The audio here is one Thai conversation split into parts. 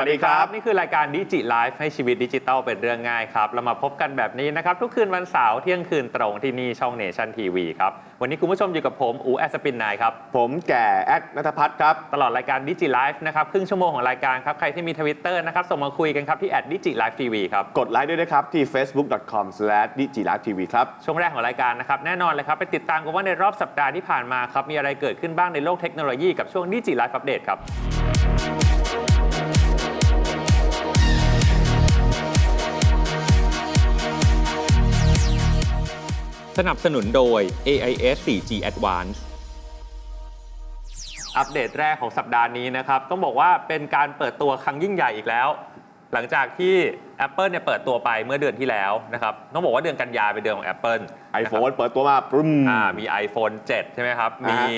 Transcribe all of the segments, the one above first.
วัสดีครับ นี่คือรายการดิจิไลฟ์ให้ชีวิตดิจิทัลเป็นเรื่องง่ายครับเรามาพบกันแบบนี้นะครับ ทุกคืนวันเสาร์เที่ยงคืนตรงที่นี่ช่องเนชั่นทีวีครับ วันนี้คุณผู้ชมอยู่กับผม อูแอสปินนายครับ ผมแก่แอดนัทพัฒน์ครับ ตลอดรายการดิจิไลฟ์นะครับ ครึ่งชั่วโมงของรายการครับ ใครที่มีทวิตเตอร์นะครับ ส่งมาคุยกันครับที่แอดดิจิไลฟ์ทีวีครับ กดไลค์ด้วยนะครับที่ facebook.com/digilivetv ครับ ช่วงแรกของรายการนะครับแน่นอนเลยครับไปติดตามกันว่าในรอบสัปดาห์ที่ผ่านมาครับมีอะไรเกิดขึ้นบ้างในโลกเทคโนโลยีกับช่วงดิจิไลฟ์อัปเดตครับ สนับสนุนโดย AIS 4G Advance อัปเดตแรกของสัปดาห์นี้นะครับ ต้องบอกว่าเป็นการเปิดตัวครั้งยิ่งใหญ่อีกแล้ว หลังจากที่ Apple เนี่ยเปิดตัวไปเมื่อเดือนที่แล้วนะครับ ต้องบอกว่าเดือนกันยาเป็นเดือนของ Apple นะครับ iPhone เปิดตัวมาปรึ้มอ่ามี iPhone 7 ใช่ไหมครับอ่ามี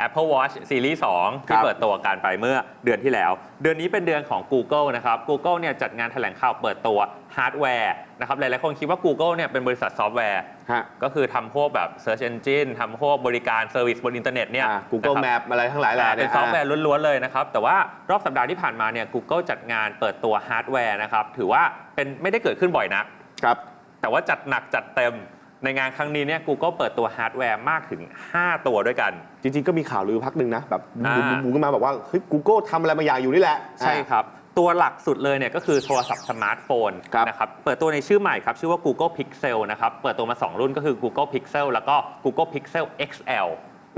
ฮะ Apple Watch Series 2 ที่ครับเปิดตัวกันไปเมื่อเดือนที่แล้ว เดือนนี้เป็นเดือนของ Google นะครับ Google เนี่ยจัดงานแถลงข่าวเปิดตัวฮาร์ดแวร์นะครับ หลายๆคนคิดว่า Google เนี่ยเป็นบริษัทซอฟต์แวร์ ฮะ ก็คือทำพวกแบบ Search Engine ทำพวกบริการเซอร์วิสบนอินเทอร์เน็ตเนี่ยอ่า Google นะครับ Map อะไรทั้งหลายแหล่เป็เนี่นยซอฟต์แวร์ล้วนๆเลยนะครับ แต่ว่ารอบสัปดาห์ที่ผ่านมาเนี่ย Google จัดงานเปิดตัวฮาร์ดแวร์นะครับ ถือว่าเป็นไม่ได้เกิดขึ้นบ่อยนัก ครับ แต่ว่าจัดหนักจัดเต็มในงานครั้งนี้เนี่ย Google เปิดตัวฮาร์ดแวร์มากถึง 5 ตัวด้วยกัน จริงๆ ก็มีข่าวลือพักหนึ่งนะ แบบอ่า บูมๆขึ้นมาแบบว่า เฮ้ย Google ทำอะไรบางอย่างอยู่นี่แหละใช่ครับ ตัวหลักสุดเลยเนี่ยก็คือโทรศัพท์สมาร์ทโฟนครับนะครับ เปิดตัวในชื่อใหม่ครับ ชื่อว่า Google Pixel นะครับ เปิดตัวมา 2 รุ่นก็คือ Google Pixel แล้วก็ Google Pixel XL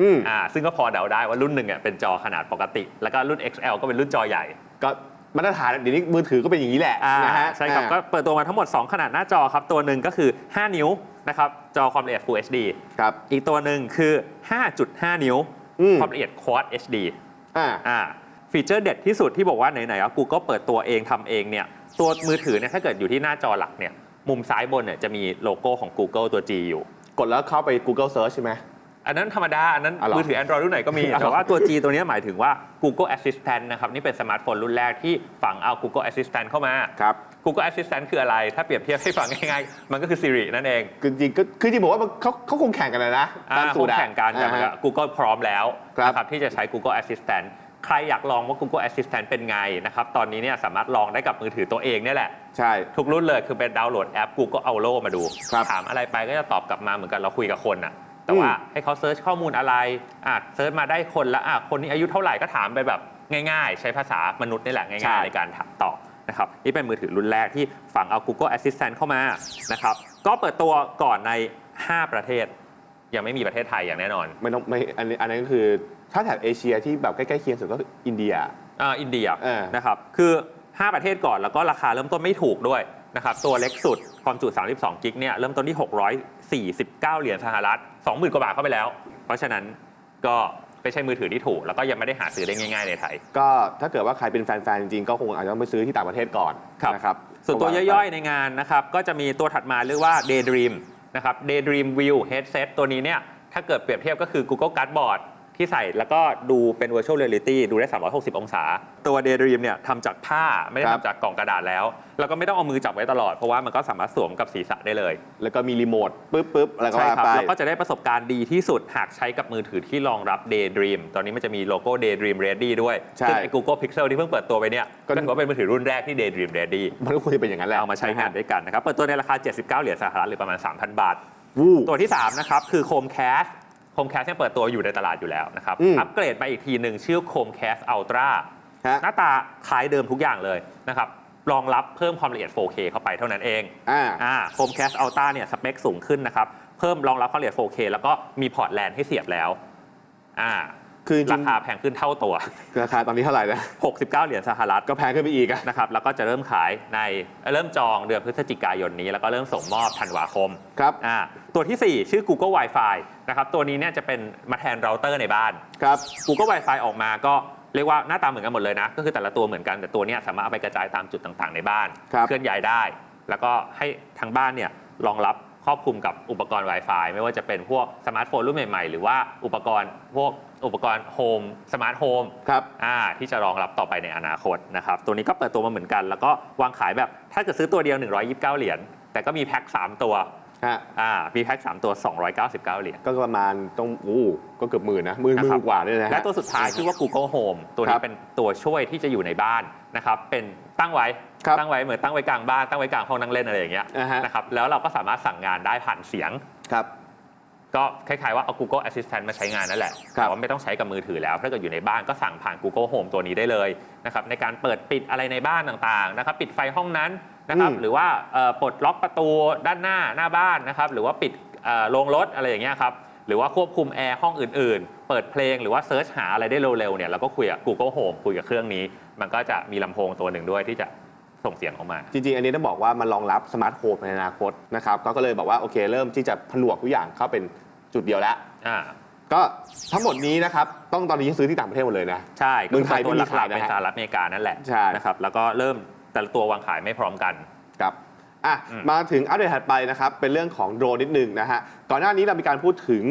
อืมอ่าซึ่งก็พอเดาได้ว่ารุ่นหนึ่งเนี่ยเป็นจอขนาดปกติ แล้วก็รุ่น XL ก็เป็นรุ่นจอใหญ่ ก็มาตรฐานเดี๋ยวนี้มือถือก็เป็นอย่างนี้แหละอ่านะฮะใช่ครับอ่าก็เปิดตัวมาทั้งหมด 2 ขนาดหน้าจอครับ ตัวหนึ่งก็คือ 5 นิ้วนะครับ จอความละเอียด Full HD ครับอีกตัวหนึ่งคือ 5.5 นิ้ว อืม ความละเอียด Quad HD อ่า อ่า ฟีเจอร์เด็ดที่สุดที่บอกว่าไหนๆอะ Google เปิดตัวเองทำเองเนี่ยตัวมือถือเนี่ยถ้าเกิดอยู่ที่หน้าจอหลักเนี่ยมุมซ้ายบนเนี่ยจะมีโลโก้ของ Google ตัว G อยู่ กดแล้วเข้าไป Google Search ใช่ไหมอันนั้นธรรมดา อันนั้นอ๋อเหรอมือถือ Android รุ่นไหนก็มีอ๋อแต่ว่าตัว G ตัวเนี้ยหมายถึงว่า Google Assistant นะครับ นี่เป็นสมาร์ทโฟนรุ่นแรกที่ฝังเอา Google Assistant เข้ามาครับ Google Assistant คืออะไร ถ้าเปรียบเทียบให้ฟังง่ายๆ มันก็คือ Siri นั่นเองคือจริงๆก็คือจริงๆผมว่ามันเขาเขาคงแข่งกันนะนะอ่าตามคสูงตรอะแข่งกันแต่อ่ามันก็ฮะ Google พร้อมแล้วครับนะครับที่จะใช้ Google Assistant ใครอยากลองว่า Google Assistant เป็นไงนะครับตอนนี้เนี่ยสามารถลองได้กับมือถือตัวเองเนี่ยแหละ ใช่ ทุกรุ่นเลยคือเป็นดาวน์โหลดแอป Google Aulo มาดู ครับถามอะไรไปก็จะตอบกลับมาเหมือนกันเราคุยกับคนน่ะแต่ว่าอืม ให้เขาเซิร์ชข้อมูลอะไรอะเซิร์ชมาได้คนละอะคนนี้อายุเท่าไหร่ก็ถามไปแบบง่าย ๆ ใช้ภาษามนุษย์นี่แหละง่ายๆ ในการถามตอบนะครับนี่เป็นมือถือรุ่นแรกที่ฝังเอา Google Assistant เข้ามานะครับก็เปิดตัวก่อนใน 5 ประเทศ ยังไม่มีประเทศไทยอย่างแน่นอนไม่ต้องไม่อันนี้อันนั้นก็คือถ้าแถบเอเชียที่แบบใกล้ๆเคียงสุดก็คืออินเดีย อ่าอินเดียเออ นะครับคือ 5 ประเทศก่อนแล้วก็ราคาเริ่มต้นไม่ถูกด้วยนะครับตัวเล็กสุดความจุ 32 กิกเนี่ยเริ่มต้นที่ 649 เหรียญสหรัฐ 20,000 กว่าบาทเข้าไปแล้ว เพราะฉะนั้นก็ไม่ใช่มือถือที่ถูก แล้วก็ยังไม่ได้หาซื้อได้ง่าย ๆ ในไทย ก็ถ้าเกิดว่าใครเป็นแฟนๆจริงๆ ก็คงอาจจะต้องไปซื้อที่ต่างประเทศก่อนครับ นะครับส่วนตัวย่อยๆ ในงานนะครับ ก็จะมีตัวถัดมาเรียกว่า Daydream นะครับ Daydream View Headset ตัวนี้เนี่ยถ้าเกิดเปรียบเทียบก็คือ Google Cardboard ที่ใส่แล้วก็ดูเป็น virtual reality ดูได้ 360 องศา ตัว Daydream เนี่ยทำจากผ้าไม่ได้ครับ ทำจากกล่องกระดาษแล้ว แล้วก็ไม่ต้องเอามือจับไว้ตลอด เพราะว่ามันก็สามารถสวมกับศีรษะได้เลยแล้วก็มีรีโมทปึ๊บปึ๊บอะไรก็ใช่ว่าครับไป แล้วก็จะได้ประสบการณ์ดีที่สุดหากใช้กับมือถือที่รองรับ Daydream ตอนนี้มันจะมีโลโก้ Daydream Ready ด้วยใช่ซึ่งไอ้ Google Pixel ที่เพิ่งเปิดตัวไปเนี่ยก็ ก็ถือว่าเป็นมือถือรุ่นแรกที่ Daydream Ready มันก็ควรจะเป็นอย่างนั้นแหละเอามาใช้งานด้วยกันนะครับเปิดตัวในราคา 79 เหรียญสหรัฐหรือประมาณ 3,000 บาท วู้ ตัวที่ 3 นะครับ คือ Chromecast Chromecast เนี่ยเปิดตัวอยู่ในตลาดอยู่แล้วนะครับ อืมอัปเกรดไปอีกทีหนึ่งชื่อ Chromecast Ultra ฮะ หน้าตาคล้ายเดิมทุกอย่างเลยนะครับ รองรับเพิ่มความละเอียด 4K เข้าไปเท่านั้นเอง อ่า อ่า Chromecast Ultra เนี่ยสเปคสูงขึ้นนะครับ เพิ่มรองรับความละเอียด 4K แล้วก็มีพอร์ตแลนให้เสียบแล้ว อ่า คือจริรางคาแพงขึ้นเท่าตัวๆราคาตอนนี้เท่าไหร่นะ 69 เหรียญสหรัฐก็แพงขึ้นไปอีกอะนะครับ แล้วก็จะเริ่มขายในเริ่มจองเดือนพฤศจิกายนนี้ แล้วก็เริ่มส่งมอบธันวาคม ครับ อ่าตัวทีสี่4 ชื่อ Google Wi-Fi นะครับตัวนี้เนี่ยจะเป็นมาแทนเราเตอร์ในบ้านครับ Google Wi-Fi ออกมาก็เรียกว่าหน้าตาเหมือนกันหมดเลยนะ ก็คือแต่ละตัวเหมือนกันแต่ตัวเนี้ยสามารถเอาไปกระจายตามจุดต่างๆในบ้าน ครับ เคลื่อนย้ายได้ แล้วก็ให้ทางบ้านเนี่ยรองรับครอบคลุมกับอุปกรณ์ Wi-Fi ไม่ว่าจะเป็นพวกสมาร์ทโฟนรุ่นใหม่ๆ หรือว่าอุปกรณ์พวกอุปกรณ์โฮมสมาร์ทโฮม ครับ อ่าที่จะรองรับต่อไปในอนาคตนะครับ ตัวนี้ก็เปิดตัวมาเหมือนกัน แล้วก็วางขายแบบถ้าเกิดซื้อตัวเดียว 129 เหรียญแต่ก็มีแพ็ค 3 ตัว ฮะ อ่ามีแพ็ค3ตัว 299 เหรียญก็ประมาณต้องอู้ก็เกือบหมื่นนะหมื่นหนะคมื่รันบกว่าด้วยนะและฮะตัวสุดท้ายชื่อว่า Google Home ตัวครันี้บเป็นตัวช่วยที่จะอยู่ในบ้านนะครับเป็นตั้งไว้ครับตั้งไว้เหมือนตั้งไว้กลางบ้านตั้งไว้กลางห้องนั่งเล่นอะไรอย่างเงี้ยอ่าฮะ นะครับแล้วเราก็สามารถสั่งงานได้ผ่านเสียง ครับ ก็คล้ายๆว่าเอา Google Assistant มาใช้งานนั่นแหละครับแต่ว่าไม่ต้องใช้กับมือถือแล้วถ้าเกิดอยู่ในบ้านก็สั่งผ่าน Google Home ตัวนี้ได้เลยนะครับในการเปิดปิดอะไรในบ้านต่างๆนะครับปิดไฟห้องนั้น นะครับอืมหรือว่าเอ่อปลดล็อกประตูด้านหน้าหน้าบ้านนะครับหรือว่าปิดเอ่อโรงรถอะไรอย่างเงี้ยครับหรือว่าควบคุมแอร์ห้องอื่นๆ เปิดเพลงหรือว่าเซิร์ชหาอะไรได้เร็วๆเนี่ยเราก็คุยกับ Google Home คุยกับเครื่องนี้ มันก็จะมีลำโพงตัวหนึ่งด้วยที่จะส่งเสียงออกมา จริง ๆ อันนี้ต้องบอกว่ามันรองรับสมาร์ทโฮมในอนาคตนะครับก็เลยบอกว่าโอเคเริ่มที่จะผนวกทุกอย่างเข้าเป็นจุดเดียวแล้วอ่าก็ทั้งหมดนี้นะครับต้องตอนนี้ซื้อที่ต่างประเทศหมดเลยนะ ใช่เมืองไทยตัวไม่มีหลัขากยๆนะฮะเป็นสหรัฐอเมริกานั่นแหละใช่นะครับแล้วก็เริ่ม แต่ละตัววางขายไม่พร้อมกัน ครับอะอืมมาถึงอัปเดตถัดไปนะครับ เป็นเรื่องของโดรนนิดนึงนะฮะ ก่อนหน้านี้เรามีการพูดถึง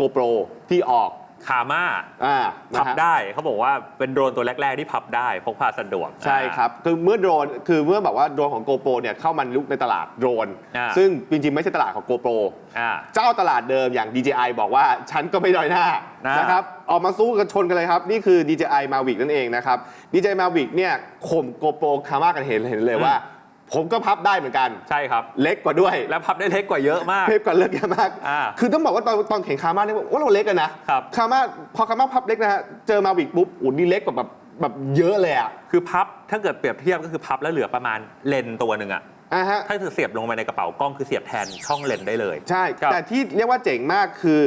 GoPro ที่ออก คาม่าอ่าพันะบฮะ ได้เขาบอกว่าเป็นโดรนตัวแรก ๆ ที่พับได้พกพาสะดวก ใช่ครับ คือเมื่อโดรน คือเมื่อแบบว่าโดรนของ GoPro เนี่ยเข้ามันลุกในตลาดโดรน อ่า ซึ่งจริงๆ ไม่ใช่ตลาดของ GoPro อ่า เจ้าตลาดเดิมอย่าง DJI บอกว่า ฉันก็ไม่ด้อยหน้านะนะครับ ออกมาสู้กันชนกันเลยครับ นี่คือ DJI Mavic นั่นเองนะครับ DJI Mavic เนี่ยข่ม GoPro คามากันเห็นเห็นเลยว่า ผมก็พับได้เหมือนกัน ใช่ครับ เล็กกว่าด้วย แล้วพับได้เล็กกว่าเยอะมากเทปก่อนเลิกเยอะมาก อ่าคือต้องบอกว่าตอนตอนแข่งคามาเนี่ยว่าเราเล็กกันนะครับ คามาพอคามาพับเล็กนะฮะ เจอมาวิกปุ๊บอุ่นนี่เล็กกว่าแบบแบบเยอะเลยอะคือพับถ้าเกิดเปรียบเทียบก็คือพับแล้วเหลือประมาณเลนส์ตัวหนึ่งอะอ่าฮะ ถ้าเธอเสียบลงไปในกระเป๋ากล้องคือเสียบแทนช่องเลนส์ได้เลย ใช่ ครับ แต่ที่เรียกว่าเจ๋งมากคือ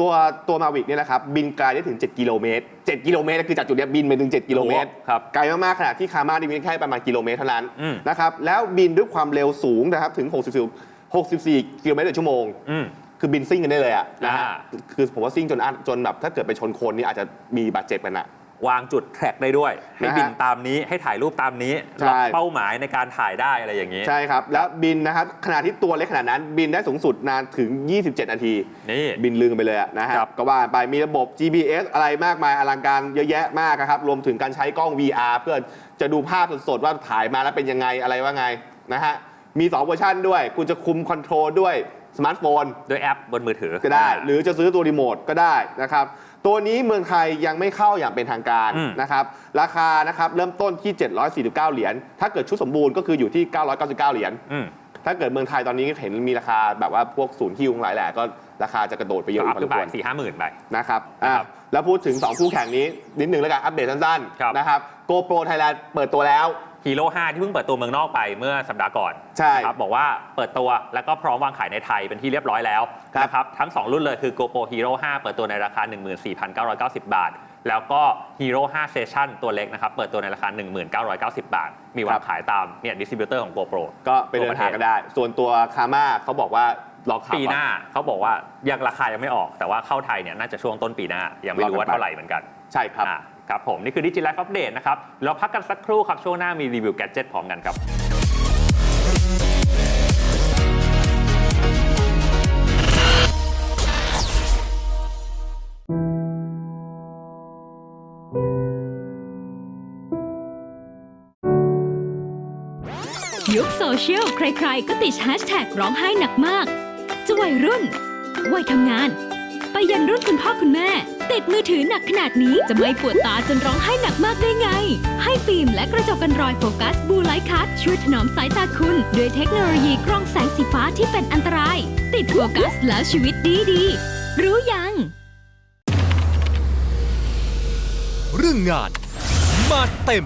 ตัวตัวมาวิกเนี่ยนะครับบินไกลได้ถึง 7 กิโลเมตร 7 กิโลเมตรคือจากจุดเนี้ยบินไปถึง 7 กิโลเมตร ครับ ไกลมากๆขนาดที่คามานี่บินแค่ประมาณกิโลเมตรเท่านั้นอืม นะครับแล้วบินด้วยความเร็วสูงนะครับถึง 64 64 กิโลเมตรต่อชั่วโมง อืม คือบินซิ่งกันได้เลยอะนะฮะอ่า คือผมว่าซิ่งจนอันจนแบบถ้าเกิดไปชนคนนี่อาจจะมีบาดเจ็บกันอะ วางจุดแทร็กได้ด้วย ให้นะฮะบินตามนี้ให้ถ่ายรูปตามนี้ใช่ ล็อกเป้าหมายในการถ่ายได้อะไรอย่างนี้ ใช่ครับ แล้วบินนะครับขนาดที่ตัวเล็กขนาดนั้น บินได้สูงสุดนานถึง 27 นาที นี่ บินลืมไปเลยอะนะฮะครับ ก็ว่าไปมีระบบ GPS อะไรมากมายอลังการเยอะแยะมากนะครับ รวมถึงการใช้กล้อง VR เพื่อจะดูภาพสดๆ ว่าถ่ายมาแล้วเป็นยังไงอะไรว่าไงนะฮะมี 2 เวอร์ชันด้วย คุณจะคุมคอนโทรลด้วยสมาร์ทโฟน ด้วยแอปบนมือถือก็ได้าหรือจะซื้อตัวรีโมทก็ได้นะครับ ตัวนี้เมืองไทยยังไม่เข้าอย่างเป็นทางการอืม นะครับ ราคานะครับเริ่มต้นที่ 749 เหรียญ ถ้าเกิดชุดสมบูรณ์ก็คืออยู่ที่ 999 เหรียญ อืมถ้าเกิดเมืองไทยตอนนี้เห็นมีราคาแบบว่าพวกศูนย์ฮิ้วทั้งหลายแหละก็ราคาจะกระโดดไปเยอะอัพพอสขึ้มนไปควร สี่ห้าหมื่นไป นะครับอะครับแล้วพูดถึง 2 คู่แข่งนี้ นิดหนึ่งแล้วกัน อัปเดตสั้นครับ ๆนะครับ GoPro Thailand เปิดตัวแล้ว ฮีโร่5ที่เพิ่งเปิดตัวเมืองนอกไปเมื่อสัปดาห์ก่อนใช่นะครับบอกว่าเปิดตัวแล้วก็พร้อมวางขายในไทยเป็นที่เรียบร้อยแล้วครับ นะครับทั้ง 2 รุ่นเลยคือ GoPro Hero 5 เปิดตัวในราคา 14,990 บาท แล้วก็ Hero 5 Session ตัวเล็กนะครับเปิดตัวในราคา 1990 บาท มีวางขายตามเนี่ยดิสติบิวเตอร์ของ GoPro ก็ไปเดินหากันได้ ส่วนตัวคาม่าเขาบอกว่าลองขับปีหน้าเขาบอกว่ายังราคายังไม่ออก แต่ว่าเข้าไทยเนี่ยน่าจะช่วงต้นปีหน้ายังไม่รู้ว่าเท่าไหร่เหมือนกัน ใช่ครับ อะ ครับผม นี่คือดิจิ l i ฟ e อัปเดตนะครับ เราพักกันสักครู่ครับช่วงหน้ามีรีวิวแกจิตพร้อมกันครับยุคโซเชียลใครๆ ก็ติดแฮชแท็กร้องไห้หนักมาก จะวัยรุ่น วัยทำงาน ไปยันรุ่นคุณพ่อคุณแม่ ติดมือถือหนักขนาดนี้จะไม่ปวดตาจนร้องไห้หนักมากได้ไง ให้ฟิล์มและกระจกกันรอยโฟกัสบูไลท์คัทช่วยถนอมสายตาคุณ ด้วยเทคโนโลยีกรองแสงสีฟ้าที่เป็นอันตราย ติดโฟกัสแล้วชีวิตดีดี รู้ยัง เรื่องงาน มาเต็ม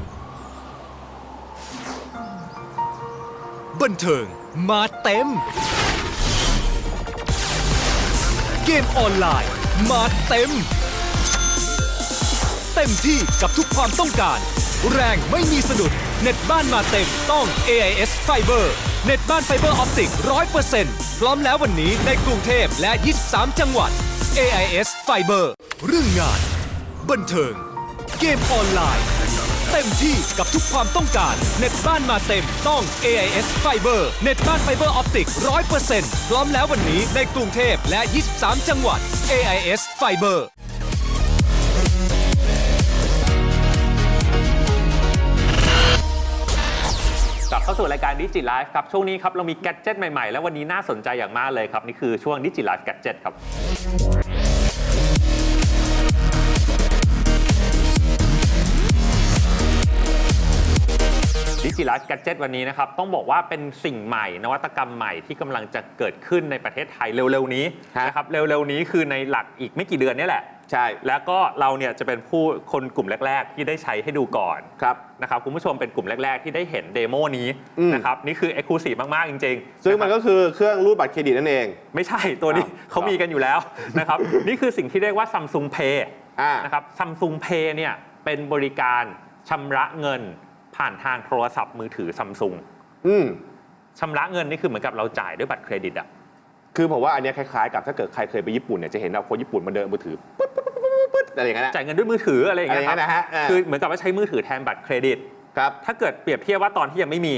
บันเทิงมาเต็ม เกมออนไลน์ มาเต็ม เต็มที่กับทุกความต้องการ แรงไม่มีสะดุด เน็ตบ้านมาเต็มต้อง AIS Fiber เน็ตบ้านไฟเบอร์ออปติก100%พร้อมแล้ววันนี้ในกรุงเทพและ 23 จังหวัด AIS Fiber เรื่องงาน บันเทิง เกมออนไลน์ เต็มที่กับทุกความต้องการ เน็ตบ้านมาเต็มต้อง AIS Fiber เน็ตบ้านไฟเบอร์ออปติก100%พร้อมแล้ววันนี้ในกรุงเทพและ 23 จังหวัด AIS Fiber กลับเข้าสู่รายการดิจิไลฟ์ครับ ช่วงนี้ครับเรามีแกดเจิตใหม่ๆ แล้ววันนี้น่าสนใจอย่างมากเลยครับ นี่คือช่วงดิจิไลฟ์แกดเจิตครับ ดิจิไลฟ์แกดเจิตวันนี้นะครับ ต้องบอกว่าเป็นสิ่งใหม่ นวัตกรรมใหม่ที่กำลังจะเกิดขึ้นในประเทศไทยเร็วๆนี้นะครับเร็วๆนี้คือในหลักอีกไม่กี่เดือนนี่แหละ ใช่ แล้วก็เราเนี่ยจะเป็นผู้คนกลุ่มแรก ๆ ที่ได้ใช้ให้ดูก่อนครับนะครับคุณผู้ชมเป็นกลุ่มแรก ๆ ที่ได้เห็นเดโมนี้อืม นะครับนี่คือ e x c l u s i v e มาก ๆ จริงๆซึ่งมันนะครับก็คือเครื่องรูดบัตรเครดิตนั่นเอง ไม่ใช่ตัวนี้อ้าวเขามีกันอยู่แล้วนะครับ นี่คือสิ่งที่เรียกว่า Samsung Pay อ่า นะครับ Samsung Pay เนี่ยเป็นบริการชำระเงินผ่านทางโทรศัพท์มือถือ Samsung อืม ชำระเงินนี่คือเหมือนกับเราจ่ายด้วยบัตรเครดิตอะ คือผมว่าอันเนี้ยคล้ายๆกับถ้าเกิดใครเคยไปญี่ปุ่นเนี่ยจะเห็นแบบคนญี่ปุ่นมาเดินมือถือปึ๊ด ปึ๊ดปึ๊ดปึ๊ดปึ๊ดอะไรอย่างเงี้ยนะจ่ายเงินด้วยมือถืออะไรอย่างเงี้ยอะไรอย่างเงี้ยนะฮะอ่าคือเหมือนกับว่าใช้มือถือแทนบัตรเครดิต ครับ ถ้าเกิดเปรียบเทียบว่าตอนที่ยังไม่มี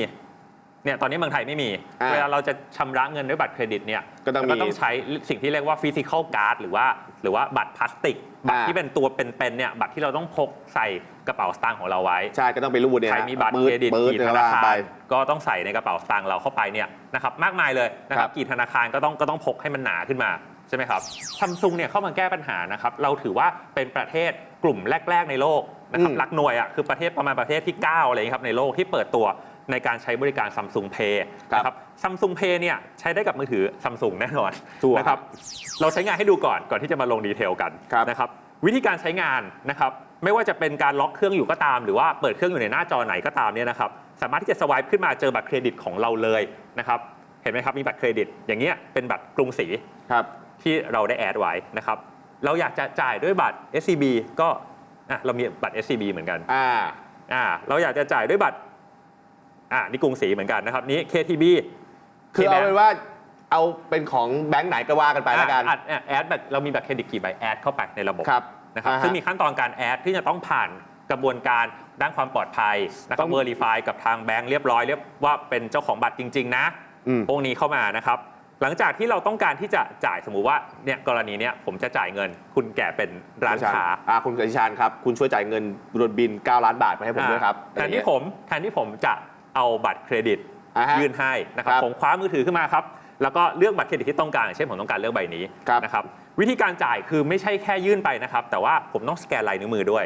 เนี่ยตอนนี้เมืองไทยไม่มี อ่าเวลาเราจะชำระเงินด้วยบัตรเครดิตเนี่ยก็ต้องมีเราต้องใช้สิ่งที่เรียกว่าฟิสิกอลการ์ดหรือว่าหรือว่าบัตรพลาสติก บัตรอ่า ที่เป็นตัวเป็นๆเนี่ยบัตรที่เราต้องพกใส่กระเป๋าสตางค์ของเราไว้ ใช่ก็ต้องไปรูดเนี่ยใครนะมีบัตรปื๊เครดิตปื๊กี่เยธก็นาว่าคาไป รก็ต้องใส่ในกระเป๋าสตางค์เราเข้าไปเนี่ยนะครับมากมายเลยนะคครัรับบ กี่ธนาคารก็ต้องก็ต้องพกให้มันหนาขึ้นมาใช่ไหมครับซัมซุงเนี่ยเข้ามาแก้ปัญหานะครับ เราถือว่าเป็นประเทศกลุ่มแรก ๆ ในโลกนะครับอืมหลักหน่วยอะคือประเทศประมาณประเทศที่ 9 อะไรอย่างเงี้ยครับในโลกที่เปิดตัวในการใช้บริการ Samsung Pay ครับนะครับ Samsung Pay เนี่ยใช้ได้กับมือถือ Samsung แน่นอนชัวร์นะครับเราใช้งานให้ดูก่อนก่อนที่จะมาลงดีเทลกันครับนะครับวิธีการใช้งานนะครับไม่ว่าจะเป็นการล็อกเครื่องอยู่ก็ตาม หรือว่าเปิดเครื่องอยู่ในหน้าจอไหนก็ตามเนี่ยนะครับสามารถที่จะสวายขึ้นมาเจอบัตรเครดิตของเราเลยนะครับเห็นไหมครับมีบัตรเครดิตอย่างเงี้ยเป็นบัตรกรุงศรีครับ ที่เราได้แอดไว้นะครับ เราอยากจะจ่ายด้วยบัตร SCB ก็อะเรามีบัตร SCB เหมือนกันอ่าอ่าเราอยากจะจ่ายด้วยบัตรอ่านี่กรุงศรีเหมือนกันนะครับนี้ KTB คือเอา KBank เป็นว่าเอาเป็นของแบงค์ไหนก็ว่ากันไปแล้วกันอะอะแอดแบบเรามีบัตรเครดิตกี่ใบแอดเข้าไปในระบบครับนะครับอ่าฮะซึ่งมีขั้นตอนการแอดที่จะต้องผ่านกระบวนการด้านความปลอดภัยนะคต้รับองเวอร์ i ฟายกับทางแบงค์เรียบร้อยเรียบว่าเป็นเจ้าของบัตรจริง ๆ นะอืมพวกนี้เข้ามานะครับ หลังจากที่เราต้องการที่จะจ่ายสมมุติว่าเนี่ยกรณีเนี้ยผมจะจ่ายเงิน คุณแก่เป็นร้านค้าอ่าคุณกฤษชานครับ คุณช่วยจ่ายเงินรวมบิน 9 ล้านบาทมาให้ผมด้วยครับแทนที่ผมแทนที่ผมจะเอาบัตรเครดิตอ่าฮะยื่นให้นะครับครับผมคว้ามือถือขึ้นมาครับแล้วก็เลือกบัตรเครดิตที่ต้องการอย่างเช่นผมต้องการเลือกใบนี้ครับนะครับวิธีการจ่ายคือไม่ใช่แค่ยื่นไปนะครับ แต่ว่าผมต้องสแกนลายนิ้วมือด้วย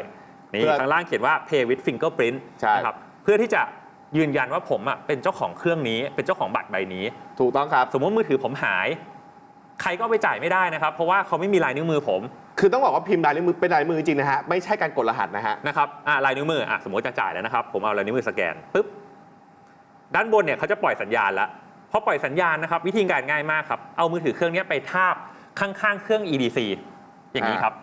เพื่นี่อข้างล่างเขียนว่า pay with fingerprint ใช่นะครับเพื่อที่จะ ยืนยันว่าผมอะเป็นเจ้าของเครื่องนี้ เป็นเจ้าของบัตรใบนี้ ถูกต้องครับ สมมติมือถือผมหาย ใครก็เอาไปจ่ายไม่ได้นะครับ เพราะว่าเขาไม่มีลายนิ้วมือผม คือต้องบอกว่าพิมพ์ลายนิ้วมือเป็นลายนิ้วมือจริงๆนะฮะ ไม่ใช่การกดรหัสนะฮะ นะครับอะลายนิ้วมืออะสมมติจะจ่ายแล้วนะครับ ผมเอาลายนิ้วมือสแกนปุ๊บ ด้านบนเนี่ยเขาจะปล่อยสัญญาณแล้วพอปล่อยสัญญาณนะครับ วิธีการง่ายมากครับ เอามือถือเครื่องนี้ไปทาบข้างๆเครื่อง EDC อย่างนี้อ่าครับ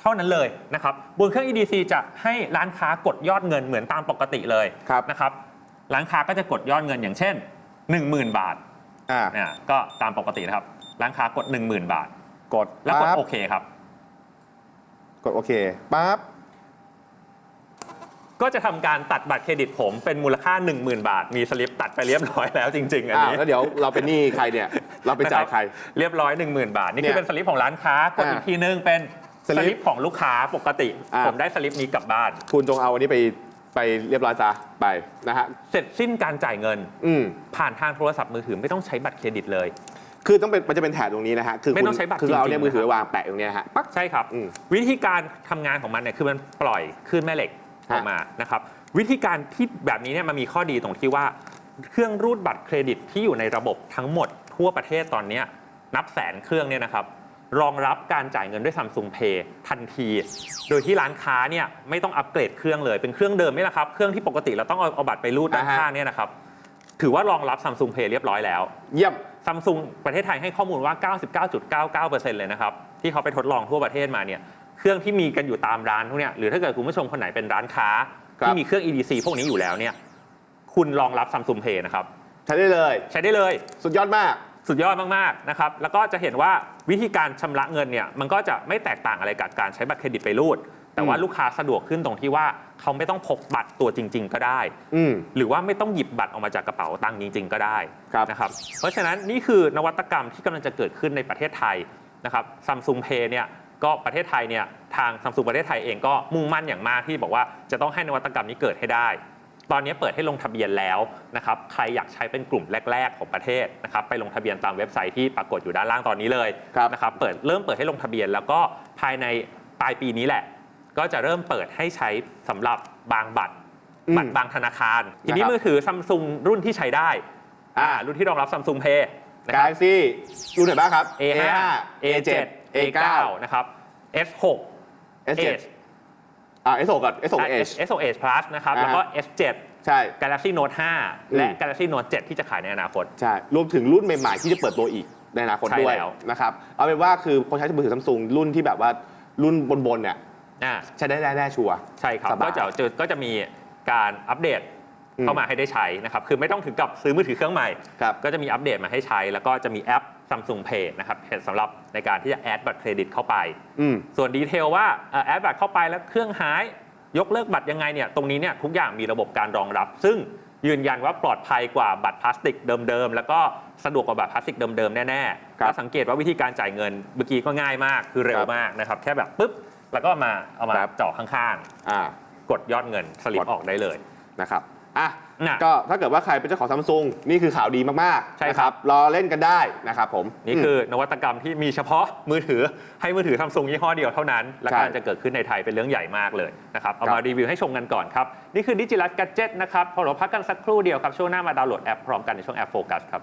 เท่านั้นเลยนะครับบนเครื่อง EDC จะให้ร้านค้ากดยอดเงินเหมือนตามปกติเลยครับนะครับร้านค้าก็จะกดยอดเงินอย่างเช่น 10,000 บาทอ่าอะก็ตามปกตินะครับ ร้านค้ากด 10,000 บาท กดแล้วกดปั๊บโอเคครับ กดโอเคปั๊บ ก็จะทำการตัดบัตรเครดิตผมเป็นมูลค่า 10,000 บาท มีสลิปตัดไปเรียบร้อยแล้วจริง ๆ อันอ้าวนี้แล้วเดี๋ยวเราเป็นหนี้ใครเนี่ย เราไปจ่ายใครเรียบร้อย 10,000 บาท นี่คือเนี่ยเป็นสลิปของร้านค้ากดอ่า อีกทีนึงเป็น สสลิปลิปของลูกค้าปกติ อ่า ผมได้สลิปนี้กลับบ้าน คุณจงเอาอันนี้ไปไปเรียบร้อยซะไปนะฮะเสร็จสิ้นการจ่ายเงิน อืม ผ่านทางโทรศัพท์มือถือไม่ต้องใช้บัตรเครดิตเลย คือต้องเป็นมันจะเป็นแถบตรงนี้นะฮะคือไม่คุณต้องใช้บัตรคือเอาเนี่ยจริงๆ มือถือนะครับวางแปะตรงเนี้ยฮะปั๊ก ใช่ครับ อืมวิธีการทำงานของมันเนี่ยคือมันปล่อยคลื่นแม่เหล็กออกมานะครับวิธีการที่แบบนี้เนี่ยมันมีข้อดีตรงที่ว่า เครื่องรูดบัตรเครดิตที่อยู่ในระบบทั้งหมดทั่วประเทศตอนเนี้ยนับแสนเครื่องเนี่ยนะครับ รองรับการจ่ายเงินด้วย Samsung Pay ทันที โดยที่ร้านค้าเนี่ยไม่ต้องอัปเกรดเครื่องเลย เป็นเครื่องเดิมนี่แหละครับ เครื่องที่ปกติเราต้องเอาเอาบัตรไปรูดด้านอ่าฮะ ข้างเนี่ยนะครับ ถือว่ารองรับ Samsung Pay เรียบร้อยแล้ว เยี่ยม ซัมซุงประเทศไทยให้ข้อมูลว่า 99.99%เลยนะครับ ที่เขาไปทดลองทั่วประเทศมาเนี่ยเครื่องที่มีกันอยู่ตามร้านพวกเนี้ยหรือถ้าเกิดคุณผู้ชมคนไหนเป็นร้านค้า ครับ ที่มีเครื่อง EDC พวกนี้อยู่แล้วเนี่ยคุณรองรับ Samsung Pay นะครับ ใช้ได้เลย ใช้ได้เลย สุดยอดมาก สุดยอดมาก ๆ นะครับ แล้วก็จะเห็นว่า วิธีการชำระเงินเนี่ยมันก็จะไม่แตกต่างอะไรกับการใช้บัตรเครดิตไปรูด แต่ว่าอืมลูกค้าสะดวกขึ้นตรงที่ว่าเขาไม่ต้องพกบัตรตัวจริง ๆ ก็ได้ อืม หรือว่าไม่ต้องหยิบบัตรออกมาจากกระเป๋าตังค์จริง ๆ ก็ได้ครับ นะครับ เพราะฉะนั้นนี่คือนวัตกรรมที่กำลังจะเกิดขึ้นในประเทศไทยนะครับซัมซุงเพย์เนี่ยก็ประเทศไทยเนี่ยทางซัมซุงประเทศไทยเองก็มุ่งมั่นอย่างมากที่บอกว่าจะต้องให้นวัตกรรมนี้เกิดให้ได้ ตอนนี้เปิดให้ลงทะเบียนแล้วนะครับใครอยากใช้เป็นกลุ่มแรก ๆ ของประเทศนะครับไปลงทะเบียนตามเว็บไซต์ที่ปรากฏอยู่ด้านล่างตอนนี้เลยครับนะครับเปิดเริ่มเปิดให้ลงทะเบียน แล้วก็ภายในปลายปีนี้แหละ ก็จะเริ่มเปิดให้ใช้สำหรับบางบัตรอืมบัตรบางธนาคาร ทีนี้นะครับมือถือซัมซุงรุ่นที่ใช้ได้อ่าอ่ารุ่นที่รองรับซัมซุงเพย์นะครับ Galaxy รุ่นไหนบ้างครับ A5 A7 A9 นะครับ S6 S7 Edge อ่า S6 กับ S6 Edge S6 Edge Plus นะครับอ่าฮะแล้วก็ S7 ใช่ Galaxy Note 5 และอืม Galaxy Note 7 ที่จะขายในอนาคต ใช่ รวมถึงรุ่นใหม่ๆ ที่จะเปิดตัวอีกในอนาคตใช่ด้วยแล้วนะครับ เอาเป็นว่าคือคนใช้มือถือซัมซุงรุ่นที่แบบว่ารุ่นบนๆเนี่ยอ่าใช้ได้แน่ๆชัวร์ใช่ครับสบายก็จะเจอก็จะมีการอัปเดตอืมเข้ามาให้ได้ใช้นะครับ คือไม่ต้องถึงกับซื้อมือถือเครื่องใหม่ครับก็จะมีอัปเดตมาให้ใช้ แล้วก็จะมีแอป Samsung Pay นะครับสำหรับในการที่จะแอดบัตรเครดิตเข้าไป อืม ส่วนดีเทลว่าเอ่อแอดบัตรเข้าไปแล้วเครื่องหาย ยกเลิกบัตรยังไงเนี่ยตรงนี้เนี่ยทุกอย่างมีระบบการรองรับ ซึ่งยืนยันว่าปลอดภัยกว่าบัตรพลาสติกเดิมๆ แล้วก็สะดวกกว่าบัตรพลาสติกเดิมๆ แน่ๆครับแล้วสังเกตว่าวิธีการจ่ายเงินเมื่อกี้ก็ง่ายมากคือเร็วครับมากนะครับแค่แบบปุ๊บแล้วก็มาเอามาครับ เจ่อข้างอ่า ๆ กดยอดเงินสลิปออกได้เลย นะครับ อะน่ะก็ถ้าเกิดว่าใครเป็นเจ้าของซัมซุงนี่คือข่าวดีมากๆใช่นะครับรอเล่นกันได้นะครับผมนี่คือนวัตกรรมที่มีเฉพาะมือถือให้มือถือซัมซุงยี่ห้อเดียวเท่านั้น และใช่การจะเกิดขึ้นในไทยเป็นเรื่องใหญ่มากเลยนะครับ เอาครัมาบ รีวิวให้ชมกันก่อนครับ นี่คือดิจิ l ั f e กั d เจ็ตนะครับพอเราพักกันสักครู่เดียวครับ ช่วงหน้ามาดาวน์โหลดแอปพร้อมกันในช่วงแอปโฟกัสครับ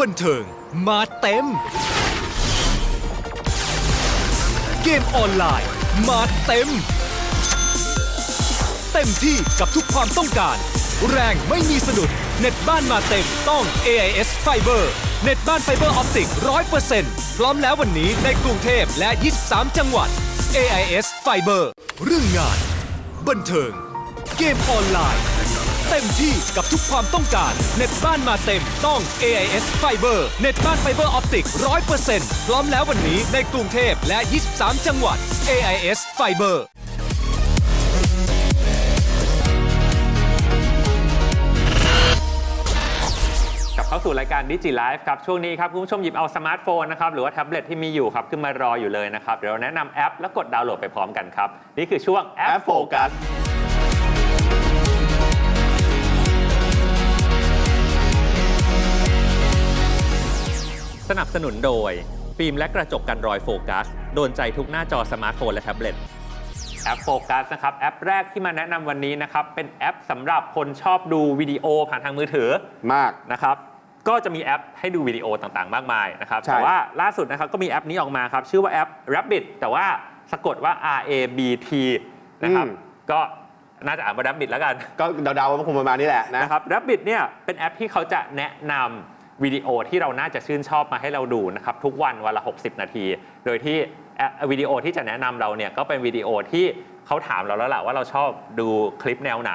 บันเทิง มาเต็ม เกมออนไลน์ มาเต็ม เต็มที่กับทุกความต้องการ แรงไม่มีสะดุด เน็ตบ้านมาเต็มต้อง AIS Fiber เน็ตบ้านไฟเบอร์ออปติก100%พร้อมแล้ววันนี้ในกรุงเทพและ 23 จังหวัด AIS Fiber เรื่องงาน บันเทิง เกมออนไลน์ เต็มที่กับทุกความต้องการ เน็ตบ้านมาเต็มต้อง AIS Fiber เน็ตบ้านไฟเบอร์ออปติก100%พร้อมแล้ววันนี้ในกรุงเทพและ 23 จังหวัด AIS Fiber กลับเข้าสู่รายการดิจิไลฟ์ครับ ช่วงนี้ครับ คุณผู้ชมหยิบเอาสมาร์ทโฟนนะครับ หรือว่าแท็บเล็ตที่มีอยู่ครับ ขึ้นมารออยู่เลยนะครับ เดี๋ยวเราแนะนำแอป แล้วกดดาวน์โหลดไปพร้อมกันครับ นี่คือช่วงแอปโฟกัส สนับสนุนโดย ฟิล์มและกระจกกันรอยโฟกัส โดนใจทุกหน้าจอสมาร์ทโฟนและแท็บเล็ตแอปโฟกัสนะครับแอปแรกที่มาแนะนำวันนี้นะครับเป็นแอปสำหรับคนชอบดูวิดีโอผ่านทางมือถือมาก นะครับก็จะมีแอปให้ดูวิดีโอต่างๆ มากมายนะครับใช่ แต่ว่าล่าสุดนะครับก็มีแอปนี้ออกมาครับชื่อว่าแอป Rabbit แต่ว่าสะกดว่า R A B T นะครับก็น่าจะอ่านว่า Rabbit แล้วกัน ก็เดาๆว่ามันคงประมาณนี้แหละนะ นะครับ Rabbit เนี่ยเป็นแอปที่เขาจะแนะนำ วิดีโอที่เราน่าจะชื่นชอบมาให้เราดูนะครับทุกวันวันละ 60 นาที โดยที่แอปวิดีโอที่จะแนะนำเราเนี่ยก็เป็นวิดีโอที่เขาถามเราแล้วล่ะว่าเราชอบดูคลิปแนวไหน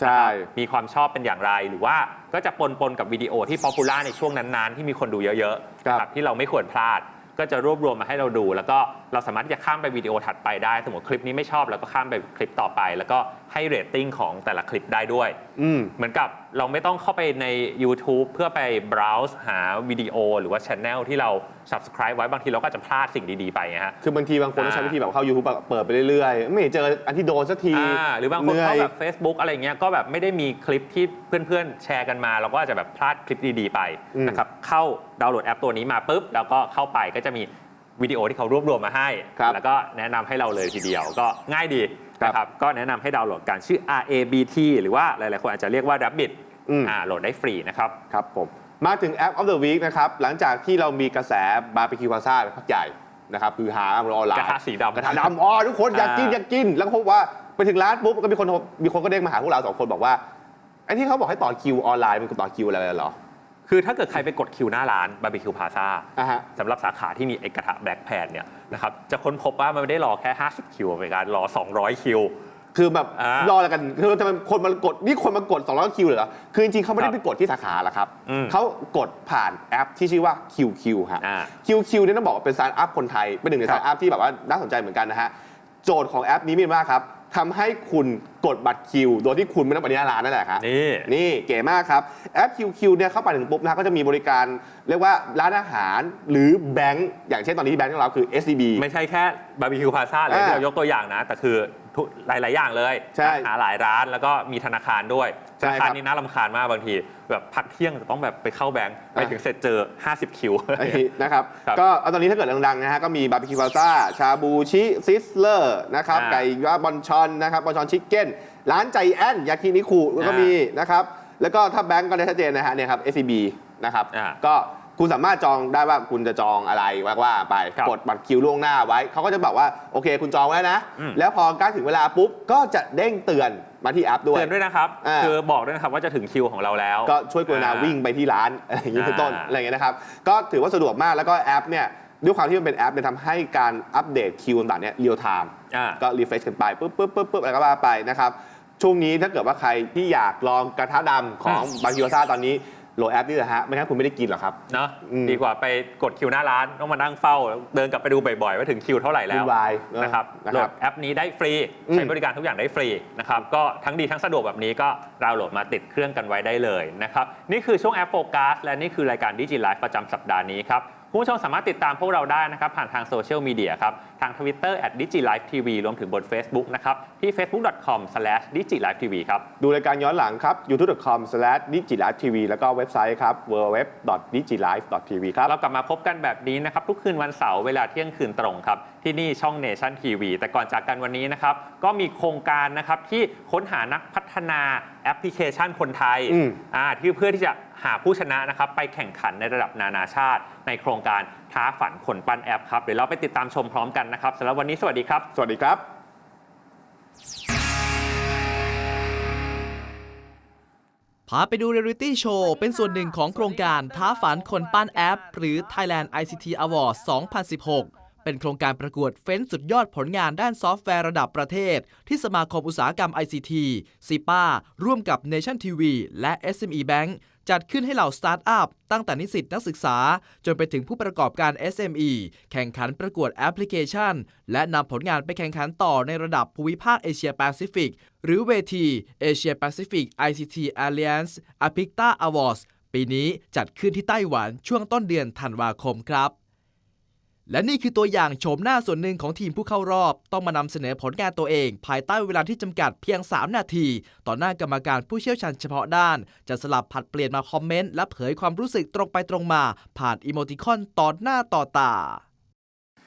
ใช่มีความชอบเป็นอย่างไรหรือว่าก็จะปนปนๆกับวิดีโอที่ป๊อปปูล่าในช่วงนั้นๆ ที่มีคนดูเยอะๆครับนะครับที่เราไม่ควรพลาด ก็จะรวบรวมมาให้เราดูแล้วก็เราสามารถที่จะข้ามไปวิดีโอถัดไปได้ สมมติคลิปนี้ไม่ชอบแล้วก็ข้ามไปคลิปต่อไป แล้วก็ให้เรตติ้งของแต่ละคลิปได้ด้วย อืม เหมือนกับเราไม่ต้องเข้าไปใน YouTube เพื่อไป browse หาวิดีโอ หรือว่าช anel ที่เรา subscribe ไว้บางทีเราก็จะพลาดสิ่งดีๆไปไงฮะ คือบางทีบางคนต้องใช้อ่าวิธีแบบเข้า YouTube แบบเปิดไปเรื่อยๆ ไม่เห็นเจออันที่โดนสักทีอ่าหรือบางคนหนื่เขาอยแบบ Facebook อะไรเงี้ยก็แบบไม่ได้มีคลิปที่เพื่อนๆ แชร์กันมา เราก็อาจจะแบบพลาดคลิปดีๆไปอืมนะครับเข้าดาวน์โหลดแอปตัวนี้มาปุ๊บแล้วก็เข้าไปก็จะมี วิดีโอที่เขารวบรวมมาให้ ครับแล้วก็แนะนำให้เราเลยทีเดียวก็ง่ายดีครับนะครับก็แนะนำให้ดาวน์โหลดกันชื่อ RABT หรือว่าหลายๆคนอาจจะเรียกว่า Rabbit อืม อ่าโหลดได้ฟรีนะครับ ครับผมมาถึงแอป of the week นะครับ หลังจากที่เรามีกระแสบาร์บีคิวพาซ่าพักใหญ่นะครับคือหาบนออนไลน์กระทะสีดำกระทะดำอ๋อทุกคนอยากกินอ่า อยากกิน แล้วก็พบว่าไปถึงร้านปุ๊บก็มีคนโทรมีคนก็เด้งมาหาพวกเราสองคนบอกว่าไอ้ที่เขาบอกให้ต่อคิวออนไลน์มันคือต่อคิวอะไรเหรอ คือถ้าเกิดใครไปกดคิวหน้าร้านบาร์บีคิวพาซาอะฮะ สำหรับสาขาที่มีเอกระทะแบล็กแพนเนี่ยนะครับจะค้นพบว่ามันไม่ได้รอแค่ 50 คิวเป็นการรอ 200 คิว คือแบบอ่ารออะไรกันคือทำไมคนมากดนี่คนมากด200คิวเหรอคือจริงๆเขาไม่ได้ครับไปกดที่สาขาหรอกครับอืมเขากดผ่านแอปที่ชื่อว่า QQ ฮะ อ่า QQ เนี่ยต้องบอกว่าเป็นสตาร์ทอัพคนไทย เป็นหนึ่งในคสรับตาร์ทอัพที่แบบว่าน่าสนใจเหมือนกันนะฮะ โจทย์ของแอปนี้มีมากครับ ทำให้คุณกดบัตรคิว โดยที่คุณไม่ต้องไปที่หน้าร้านนั่นแหละครับ นี่ นี่เก๋มากครับ แอป QQ เนี่ยเข้าไปถึงปุ๊บนะฮะก็จะมีบริการเรียกว่าร้านอาหารหรือแบงก์อย่างเช่นตอนนี้ที่แบงก์ของเราคือ SCB ไม่ใช่แค่บาร์บีคิวพาซาเลยอ่าที่เรายกตัวอย่างนะ แต่คือ ทุกหลาย ๆ อย่างเลยใช่หาหลายร้านแล้วก็มีธนาคารด้วยธใช่นาครัคารบนี่น่ารำคาญมากบางที แบบพักเที่ยงจะต้องแบบไปเข้าแบงค์ไปอะ ถึงเสร็จเจอ 50 คิวไอ้นะครับ ครับก็เอาตอนนี้ถ้าเกิดดังๆนะฮะก็มีบาร์บีคิวพาซ่าชาบูชิซิสเลอร์นะครับอ่าไก่ย่างบอนชอนนะครับบอนชอนชิคเก้นร้านใจแอนยากินิคุก็มีนะครับแล้วก็ถ้าแบงก์ก็ได้ชัดเจนนะฮะเนี่ยครับ SCB นะครับอ่า ก็ คุณสามารถจองได้ว่าคุณจะจองอะไรว่าว่าไปครับกดบัตรคิวล่วงหน้าไว้เขาก็จะบอกว่าโอเค คุณจองไว้แล้วนะ อืม แล้วพอใกล้ถึงเวลาปุ๊บก็จะเด้งเตือนมาที่แอปด้วย เตือนด้วยนะครับ อ่า คือบอกด้วยนะครับว่าจะถึงคิวของเราแล้ว ก็ช่วยกรุณาอ่าวิ่งไปที่ร้าน อะไรอย่างนี้เป็นต้นอ่าอะไรอย่างเงี้ยนะครับ ก็ถือว่าสะดวกมากแล้วก็แอปเนี่ยด้วยความที่มันเป็นแอปเนี่ยทำให้การอัปเดตคิวต่างๆเนี่ยเรียลไทม์อ่า ก็รีเฟรชกันไปปุ๊บปุ๊บปุ๊บปุ๊บอะไรก็ว่าไปนะครับ ช่วงนี้ถ้าเกิดว่าใครที่อยากลองกระทะดำของอืมบาร์คิวซ่าตอนนี้ โหลดแอปนี่แหละฮะไม่งั้นคุณไม่ได้กินหรอกครับ เนาะอืม ดีกว่าไปกดคิวหน้าร้านต้องมานั่งเฝ้า เดินกลับไปดูบ่อยๆว่าถึงคิวเท่าไหร่แล้ววุ่นวายเนอะนะครับนะโหลครับดแอปนี้ได้ฟรี อืม ใช้บริการทุกอย่างได้ฟรีนะครับก็ทั้งดีทั้งสะดวกแบบนี้ก็ดาวน์โหลดมาติดเครื่องกันไว้ได้เลยนะครับนี่คือช่วงแอปโฟกัสและนี่คือรายการดิจิไลฟ์ประจำสัปดาห์นี้ครับ คุณผู้ชมสามารถติดตามพวกเราได้นะครับ ผ่านทางโซเชียลมีเดียครับ ทาง Twitter @digilifetv รวมถึงบน Facebook นะครับ ที่ facebook.com/digilifetv ครับ ดูรายการย้อนหลังครับ youtube.com/digilivetv แล้วก็เว็บไซต์ครับ www.digilive.tv ครับเรากลับมาพบกันแบบนี้นะครับ ทุกคืนวันเสาร์เวลาเที่ยงคืนตรงครับ ที่นี่ช่อง Nation TV แต่ก่อนจากกันวันนี้นะครับก็มีโครงการนะครับที่ค้นหานักพัฒนาแอปพลิเคชันคนไทยอืมอ่าที่เพื่อที่จะ หาผู้ชนะนะครับไปแข่งขันในระดับนานาชาติ ในโครงการท้าฝันคนปั้นแอปครับเดี๋ยวเราไปติดตามชมพร้อมกันนะครับสำหรับวันนี้สวัสดีครับ สวัสดีครับพาไปดูเรียลิตี้โชว์เป็นส่วนหนึ่งของโครงการท้าฝันคนปั้นแอป หรือ Thailand ICT Awards 2016 เป็นโครงการประกวดเฟ้นสุดยอดผลงานด้านซอฟต์แวร์ระดับประเทศ ที่สมาคมอุตสาหกรรม ICT ซิป้าร่วมกับ Nation TV และ SME Bank จัดขึ้นให้เหล่าสตาร์ทอัพตั้งแต่นิสิตนักศึกษา จนไปถึงผู้ประกอบการ SME แข่งขันประกวดแอปพลิเคชัน และนำผลงานไปแข่งขันต่อในระดับภูมิภาคเอเชียแปซิฟิกหรือเวที Asia Pacific ICT Alliance APICTA Awards ปีนี้จัดขึ้นที่ไต้หวันช่วงต้นเดือนธันวาคมครับ และนี่คือตัวอย่างโฉมหน้าส่วนหนึ่งของทีมผู้เข้ารอบ ต้องมานำเสนอผลงานตัวเอง ภายใต้เวลาที่จำกัดเพียง 3 นาที ต่อหน้ากรรมการผู้เชี่ยวชาญเฉพาะด้าน จะสลับผัดเปลี่ยนมาคอมเมนต์และเผยความรู้สึกตรงไปตรงมา ผ่านอีโมติคอนต่อหน้าต่อตา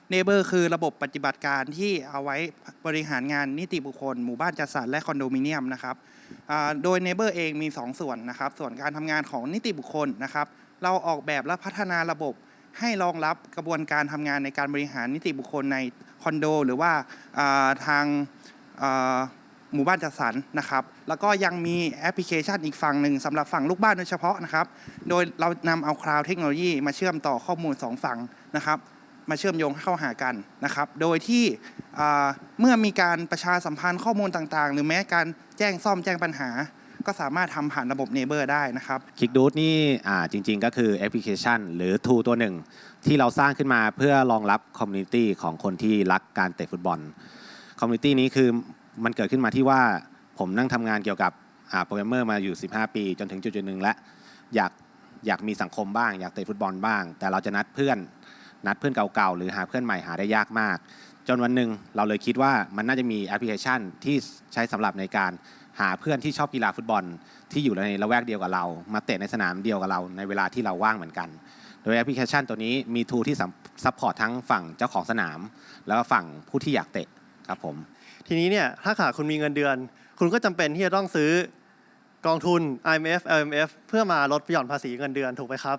เนเบอร์คือระบบปฏิบัติการที่เอาไว้บริหารงานนิติบุคคล หมู่บ้านจัดสรรและคอนโดมิเนียมนะครับโดยเนเบอร์เองมี 2 ส่วนนะครับ ส่วนการทำงานของนิติบุคคลนะครับ เราออกแบบและพัฒนาระบบ ให้รองรับกระบวนการทำงานในการบริหารนิติบุคคลในคอนโด หรือว่าทางหมู่บ้านจัดสรรนะครับ แล้วก็ยังมีแอปพลิเคชันอีกฝั่งหนึ่งสำหรับฝั่งลูกบ้านโดยเฉพาะนะครับ โดยเรานำเอาคลาวด์เทคโนโลยีมาเชื่อมต่อข้อมูลสองฝั่งนะครับ มาเชื่อมโยงเข้าหากันนะครับ โดยที่เมื่อมีการประชาสัมพันธ์ข้อมูลต่างๆ หรือแม้การแจ้งซ่อมแจ้งปัญหา ก็สามารถทำผ่านระบบ Neighbor ได้นะครับ คิกดูดนี่อ่าจริง ๆ ก็คือแอปพลิเคชัน หรือ tool ตัวหนึ่ง ที่เราสร้างขึ้นมาเพื่อรองรับคอมมูนิตี้ของคนที่รักการเตะฟุตบอลคอมมูนิตี้นี้คือมันเกิดขึ้นมาที่ว่าผมนั่งทำงานเกี่ยวกับโปรแกรมเมอร์มาอยู่ 15 ปี จนถึงจุดๆหนึ่งและอยากอยากมีสังคมบ้าง อยากเตะฟุตบอลบ้าง แต่เราจะนัดเพื่อน นัดเพื่อนเก่าๆ หรือหาเพื่อนใหม่หาได้ยากมาก จนวันหนึ่งเราเลยคิดว่ามันน่าจะมีแอปพลิเคชันที่ใช้สำหรับในการ หาเพื่อนที่ชอบกีฬาฟุตบอล ที่อยู่ในละแวกเดียวกับเรา มาเตะในสนามเดียวกับเราในเวลาที่เราว่างเหมือนกัน โดยแอปพลิเคชันตัวนี้มีทูที่ซัพพอร์ตทั้งฝั่งเจ้าของสนาม แล้วก็ฝั่งผู้ที่อยากเตะครับผม ทีนี้เนี่ยถ้าขาดคุณมีเงินเดือน คุณก็จำเป็นที่จะต้องซื้อกองทุน IMF LMF เพื่อมาลดหย่อนภาษีเงินเดือนถูกไหมครับ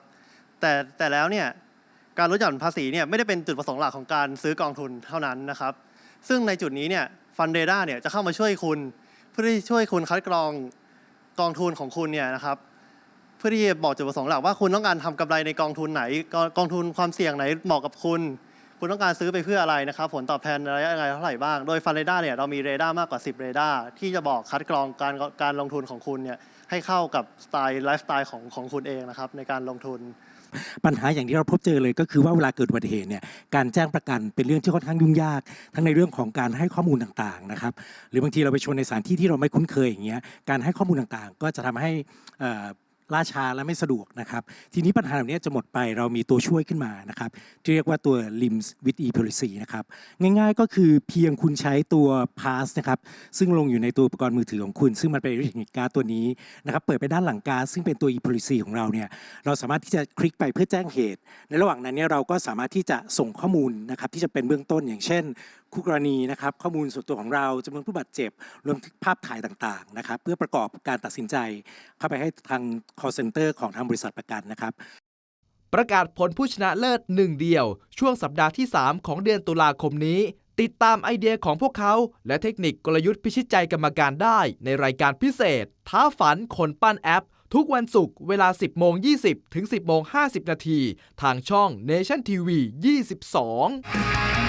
แต่แต่แล้วเนี่ยการลดหย่อนภาษีเนี่ยไม่ได้เป็นจุดประสงค์หลักของการซื้อกองทุนเท่านั้นนะครับ ซึ่งในจุดนี้เนี่ยฟันเดด้าเนี่ยจะเข้ามาช่วยคุณ เพื่อที่ช่วยคุณคัดกรองกองทุนของคุณเนี่ยนะครับ เพื่อที่จะบอกจุดประสงค์หลักว่าคุณต้องการทำกำไรในกองทุนไหนกองกองทุนความเสี่ยงไหนเหมาะกับคุณ คุณต้องการซื้อไปเพื่ออะไรนะครับ ผลตอบแทนระยะเท่าไหร่บ้าง โดยฟันเรดาเนี่ยเรามีเรดาร์มากกว่า 10 เรดาร์ที่จะบอกคัดกรองการการลงทุนของคุณเนี่ยให้เข้ากับสไตล์ไลฟ์สไตล์ของของคุณเองนะครับในการลงทุน ปัญหาอย่างที่เราพบเจอเลยก็คือว่าเวลาเกิดอุบัติเหตุเนี่ยการแจ้งประกันเป็นเรื่องที่ค่อนข้างยุ่งยาก ทั้งในเรื่องของการให้ข้อมูลต่างๆนะครับหรือบางทีเราไปชนในสถานที่ที่เราไม่คุ้นเคยอย่างเงี้ยการให้ข้อมูลต่างๆ ก็จะทำให้อ่อ ล่าช้าและไม่สะดวกนะครับ ทีนี้ปัญหาเหล่านี้จะหมดไปเรามีตัวช่วยขึ้นมานะครับที่เรียกว่าตัว LIMS with e-policy นะครับง่ายๆก็คือเพียงคุณใช้ตัว pass นะครับซึ่งลงอยู่ในตัวอุปกรณ์มือถือของคุณ ซึ่งมันเป็นเทคนิคการ์ตัวนี้นะครับเปิดไปด้านหลังการ์ดซึ่งเป็นตัว e-policy ของเราเนี่ยเราสามารถที่จะคลิกไปเพื่อแจ้งเหตุ ในระหว่างนั้นเนี่ยเราก็สามารถที่จะส่งข้อมูลนะครับที่จะเป็นเบื้องต้นอย่างเช่น คู่กรณีนะครับข้อมูลส่วนตัวของเราจำนวนผู้บาดเจ็บ รวมถึงภาพถ่ายต่างๆนะครับเพื่อประกอบการตัดสินใจ เข้าไปให้ทาง call center ของทางบริษัทประกันนะครับ ประกาศผลผู้ชนะเลิศหนึ่งเดียว ช่วงสัปดาห์ที่ 3 ของเดือนตุลาคมนี้ ติดตามไอเดียของพวกเขา และเทคนิคกลยุทธ์พิชิตใจกรรมการได้ ในรายการพิเศษ ท้าฝันคนปั้นแอป ทุกวันศุกร์เวลา 10โมง20 ถึง 10โมง50 นาที ทางช่อง Nation TV 22